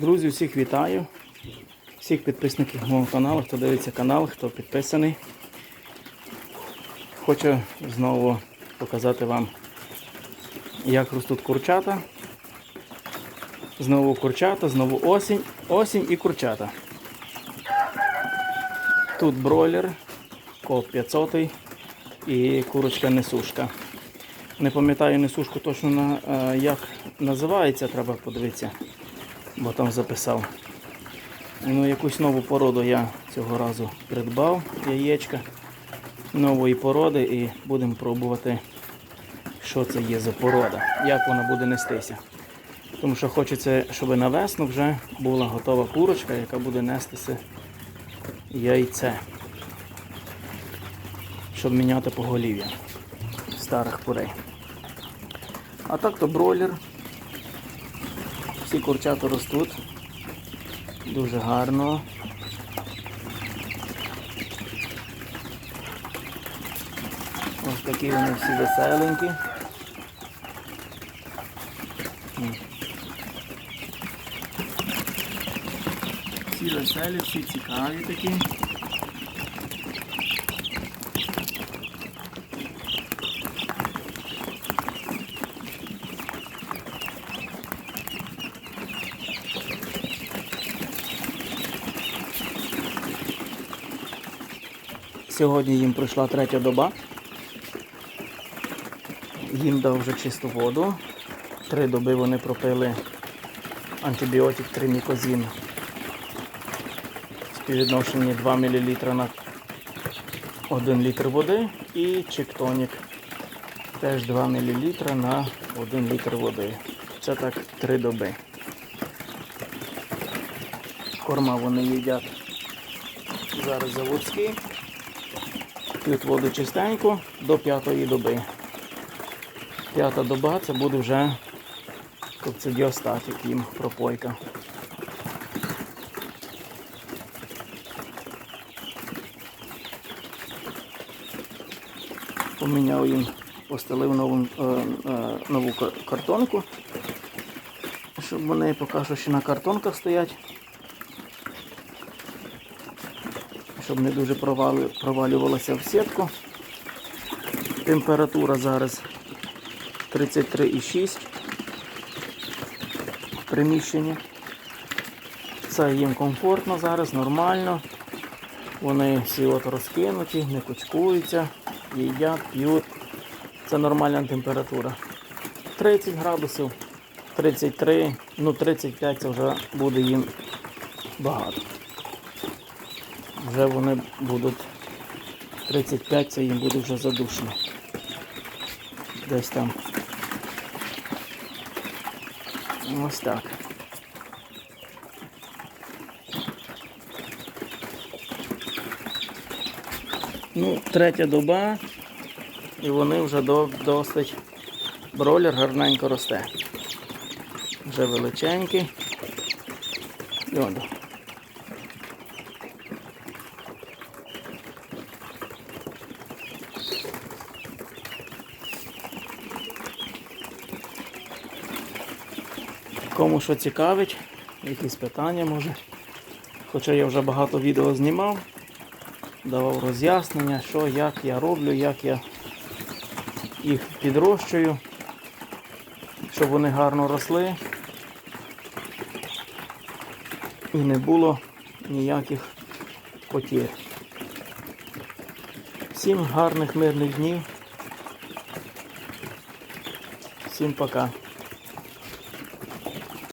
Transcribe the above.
Друзі, всіх вітаю. Всіх підписників мого каналу, хто дивиться канал, хто підписаний. Хочу знову показати вам, як ростуть курчата. Знову курчата, знову осінь, осінь і курчата. Тут бройлер, коп 500 і курочка несушка. Не пам'ятаю несушку точно на, е, як називається, треба подивитися, бо там записав. Ну, якусь нову породу я цього разу придбав, яєчка нової породи і будемо пробувати, що це є за порода, як вона буде нестися. Тому що хочеться, щоб на весну вже була готова курочка, яка буде нестися яйце, щоб міняти поголів'я старих курей. А так то бройлер. Всі курчата ростуть. Дуже гарно. Ось такі вони всі веселенькі. Всі веселі, всі цікаві такі. Сьогодні їм пройшла третя доба. Їм дав вже чисту воду. Три доби вони пропили антибіотик тримікозін співвідношенні 2 мл на 1 літр води і чектонік теж 2 мл на 1 літр води. Це так три доби. Корма вони їдять зараз заводські. П'ють воду чистенько до п'ятої доби. П'ята доба це буде вже кокцидіостатик їм пропойка. Поміняв їм, постелив нову, е, е, нову картонку, щоб вони поки що ще на картонках стоять. Щоб не дуже провалювалося в сітку. Температура зараз 33,6 в приміщенні. Це їм комфортно зараз, нормально. Вони всі от розкинуті, не кучкуються, їдять, п'ють. Це нормальна температура. 30 градусів, 33, ну 35 це вже буде їм багато вже вони будуть 35, це їм буде вже задушно. Десь там. Ось так. Ну, третя доба, і вони вже до, досить бролер гарненько росте. Вже величенький. І Кому що цікавить, якісь питання може. Хоча я вже багато відео знімав, давав роз'яснення, що, як я роблю, як я їх підрощую, щоб вони гарно росли і не було ніяких потір. Всім гарних мирних днів. Всім пока.